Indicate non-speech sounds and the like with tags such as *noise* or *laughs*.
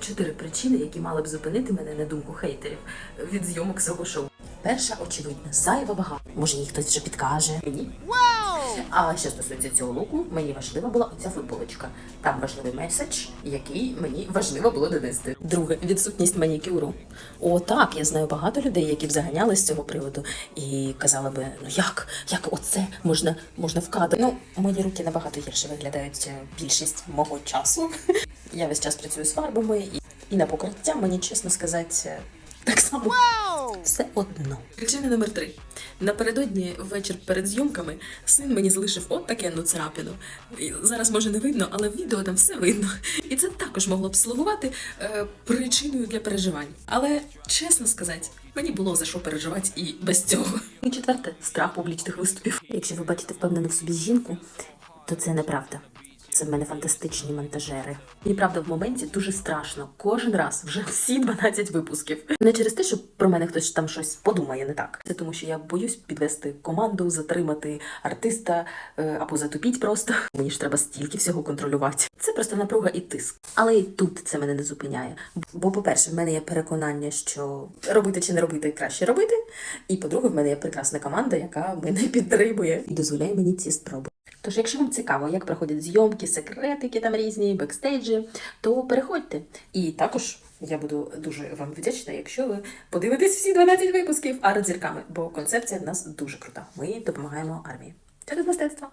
Чотири причини, які мали б зупинити мене на думку хейтерів від зйомок цього шоу. Перша, очевидно, зайва вага. Може, їй хтось вже підкаже. Мені. А що стосується цього луку, мені важлива була оця футболочка. Там важливий меседж, який мені важливо було донести. Друге, відсутність манікюру. О, так, я знаю багато людей, які б заганяли з цього приводу і казали би, ну як, як оце можна, можна в кадр. Ну, мої руки набагато гірше виглядають е, більшість мого часу. Я весь час працюю з фарбами і, і на покриття мені, чесно сказати, так само все одно. Причина номер три. Напередодні вечір перед зйомками син мені залишив от такенну царапину. І Зараз може не видно, але в відео там все видно. І це також могло б слугувати е, причиною для переживань. Але чесно сказати, мені було за що переживати і без цього. І четверте страх публічних виступів. Якщо ви бачите впевнену в собі жінку, то це неправда. Це в мене фантастичні монтажери. І правда, в моменті дуже страшно. Кожен раз вже *laughs* всі 12 випусків. Не через те, що про мене хтось там щось подумає не так. Це тому, що я боюсь підвести команду, затримати артиста е, або затупіть просто. Мені ж треба стільки всього контролювати. Це просто напруга і тиск. Але і тут це мене не зупиняє. Бо, по-перше, в мене є переконання, що робити чи не робити краще робити. І по-друге, в мене є прекрасна команда, яка мене *laughs* підтримує і дозволяє мені ці спроби. Тож, якщо вам цікаво, як проходять зйомки, секретики там різні, бекстейджі, то переходьте. І також я буду дуже вам вдячна, якщо ви подивитесь всі 12 випусків арт зірками, бо концепція в нас дуже крута. Ми допомагаємо армії через мистецтво.